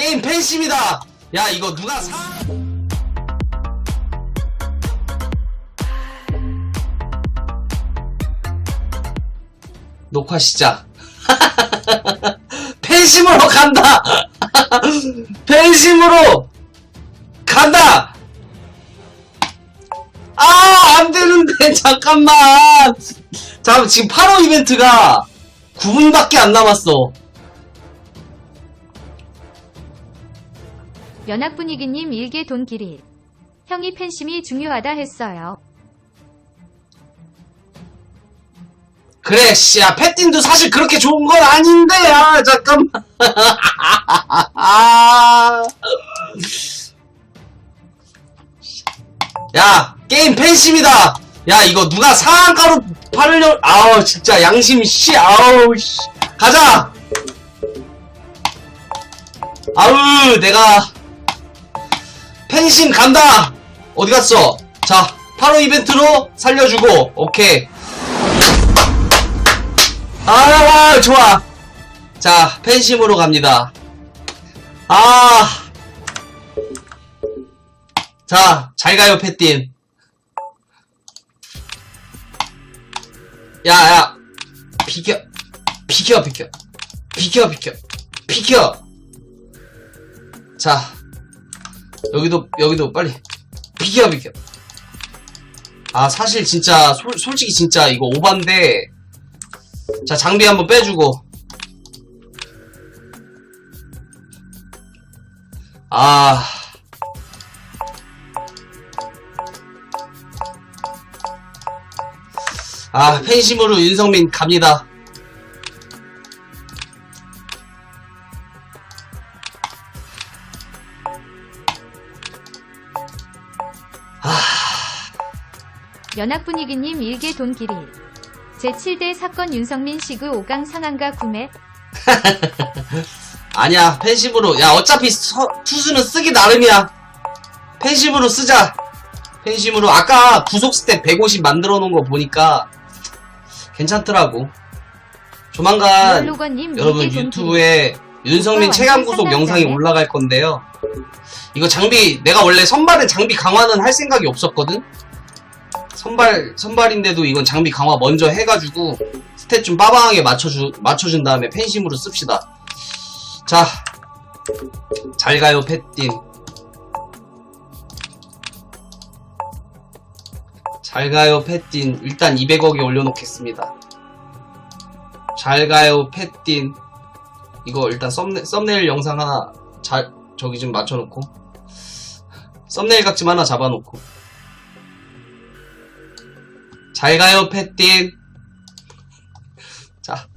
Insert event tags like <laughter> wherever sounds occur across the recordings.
게임 팬심이다. 야 이거 누가 사? 녹화 시작. <laughs> 팬심으로 간다. <laughs> 팬심으로 간다. 아, 안 되는데, <laughs> 잠깐만. 잠 지금 8호 이벤트가 9분밖에 안 남았어. 연합분위기님 일개 돈 길이. 형이 팬심이 중요하다 했어요. 그래, 씨, 야, 패틴도 사실 그렇게 좋은 건 아닌데, 야, 잠깐만. 아. <laughs> 야, 게임 팬심이다. 야, 이거 누가 상한가로 팔려, 아우, 진짜, 양심, 씨, 아우, 씨. 가자! 아우, 내가, 팬심 간다! 어디 갔어? 자, 8호 이벤트로 살려주고, 오케이. 아, 좋아. 자, 팬심으로 갑니다. 아. 자, 잘 가요, 패틴. 야, 야. 비켜. 비켜, 비켜. 비켜, 비켜. 비켜. 자. 여기도, 여기도 빨리. 비켜, 비켜. 아, 사실 진짜, 솔, 솔직히 진짜 이거 오반데, 자, 장비 한번 빼주고. 아. 아, 팬심으로 윤성민 갑니다. 연합분위기님 일개 돈길이. 제7대 사건 윤성민 시그 5강 상한가 구매. <laughs> 아니야, 팬심으로. 야, 어차피 서- 투수는 쓰기 나름이야. 팬심으로 쓰자. 팬심으로. 아까 구속 스텝 150 만들어 놓은 거 보니까 괜찮더라고. 조만간 여러분. 유튜브에 윤성민 오빠 체감 구속 영상이. 올라갈 건데요. 이거 장비 내가 원래 선발은 장비 강화는 할 생각이 없었거든. 선발 선발인데도 이건 장비 강화 먼저 해가지고 스탯 좀 빠방하게 맞춰주 맞춰준 다음에 팬심으로 씁시다. 자, 잘 가요 팻딘. 잘 가요 팻딘. 일단 200억에 올려놓겠습니다. 잘 가요 팻딘. 이거 일단 썸네, 썸네일 영상 하나 잘 저기 좀 맞춰놓고 썸네일 각좀 하나 잡아놓고 잘 가요 팻딘 자.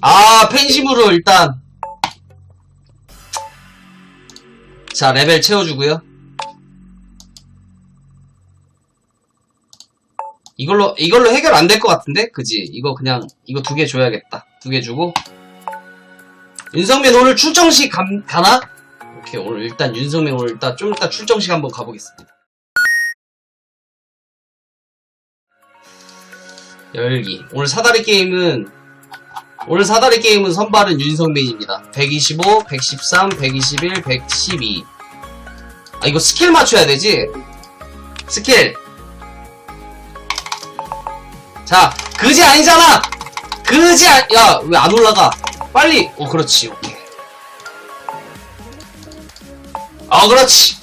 아 팬심으로 일단. 자 레벨 채워주고요. 이걸로 이걸로 해결 안 될 것 같은데? 그지? 이거 그냥 이거 두 개 줘야겠다. 두 개 주고. 윤성민 오늘 출정식 감- 가나? 오케이 오늘 일단 윤성민 오늘 일단 좀 이따 출정식 한번 가보겠습니다 열기 오늘 사다리 게임은 오늘 사다리 게임은 선발은 윤성민입니다 125, 113, 121, 112 아 이거 스킬 맞춰야 되지? 스킬 자, 그지 아니잖아! 그지 아, 야, 왜 안 올라가? 빨리! 어, 그렇지, 오케이. 어, 그렇지!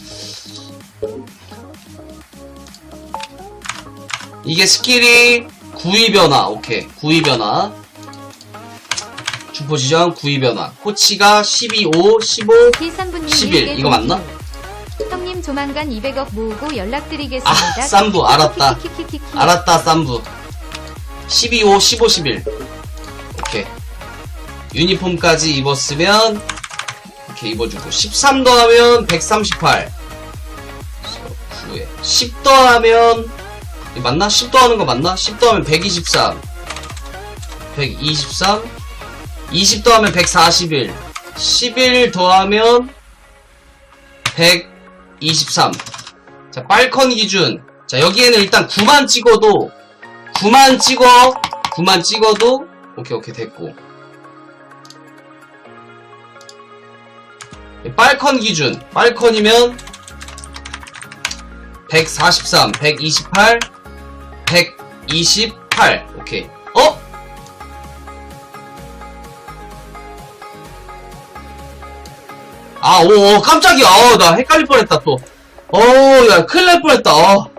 이게 스킬이 구위 변화, 오케이. 구위 변화. 주포 지정 구위 변화. 코치가 12, 5, 15, 희선분님 11. 일개 이거 맞나? 형님 조만간 200억 모으고 연락드리겠습니다. 아, 쌈부, 알았다. 알았다, 쌈부. 12, 5, 15, 11. 오케이. 유니폼까지 입었으면, 이렇게 입어주고. 13 더하면 138. 9에. 10 더하면, 맞나? 10 더하는 거 맞나? 10 더하면 123. 123. 20 더하면 141. 11 더하면 123. 자, 빨컨 기준. 자, 여기에는 일단 9만 찍어도 9만 찍어 9만 찍어도 오케이 오케이 됐고 빨컨 기준. 빨컨이면 143, 128, 128. 오케이. 어? 아, 오, 오, 깜짝이야. 어, 나 헷갈릴 뻔했다, 또. 어, 야, 큰일 날 뻔했다. 어.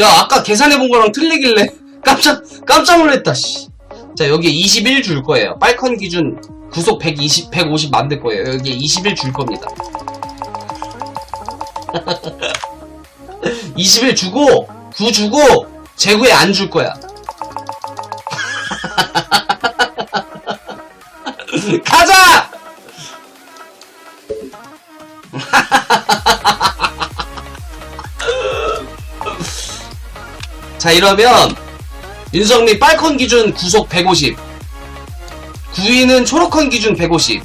야, 아까 계산해본 거랑 틀리길래 <laughs> 깜짝, 깜짝 놀랐다, 씨. 자, 여기에 21 줄 거예요. 빨컨 기준 구속 120, 150 만들 거예요. 여기에 21 줄 겁니다. <laughs> 21 주고, 9 주고, 재구에 안 줄 거야. <laughs> 가자! <laughs> 자, 이러면, 윤성민 빨컨 기준 구속 150. 9위는 초록컨 기준 150.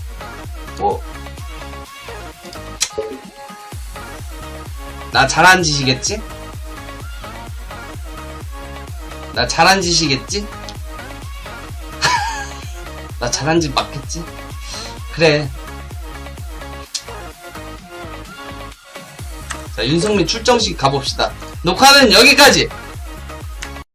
뭐. 나 잘한 짓이겠지? 나 잘한 짓이겠지? <laughs> 나 잘한 짓 맞겠지? 그래. 자, 윤성민 출정식 가봅시다. 녹화는 여기까지!